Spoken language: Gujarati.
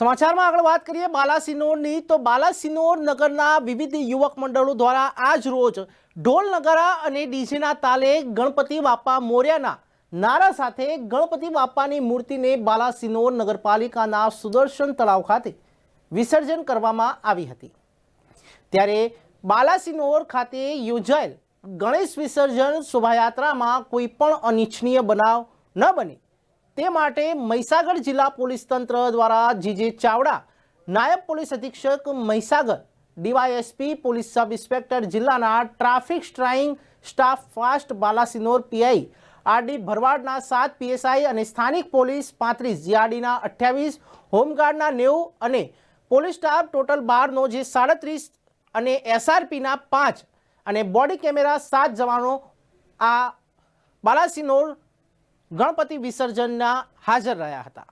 સમાચારમાં આગળ વાત કરીએ બાલાસિનોરની તો બાલાસિનોર નગરના વિવિધ યુવક મંડળો દ્વારા આજ રોજ ઢોલ નગારા અને ડીજેના તાલે ગણપતિ બાપા મોર્યાના નારા સાથે ગણપતિ બાપાની મૂર્તિને બાલાસિનોર નગરપાલિકાના સુદર્શન તળાવ ખાતે વિસર્જન કરવામાં આવી હતી. ત્યારે બાલાસિનોર ખાતે યોજાયેલ ગણેશ વિસર્જન શોભાયાત્રામાં કોઈ પણ અનિચ્છનીય બનાવ ન બને. તે માટે મહીસાગર જિલ્લા પોલીસ તંત્ર દ્વારા જીજે ચાવડા, નાયબ પોલીસ અધિક્ષક Mahisagar, DYSP, police sub inspector જિલ્લાના traffic striking staff fast Balasinor PI, RD ભરવાડના સાત પીએસઆઈ અને સ્થાનિક પોલીસ પાંત્રીસ, જીઆરડીના અઠ્યાવીસ, હોમગાર્ડના નેવું અને પોલીસ સ્ટાફ ટોટલ બારનો જે સાડત્રીસ અને એસઆરપીના પાંચ અને બોડી કેમેરા સાત જવાનો આ બાલાસિનોર ગણપતિ વિસર્જનના હાજર રહ્યા હતા.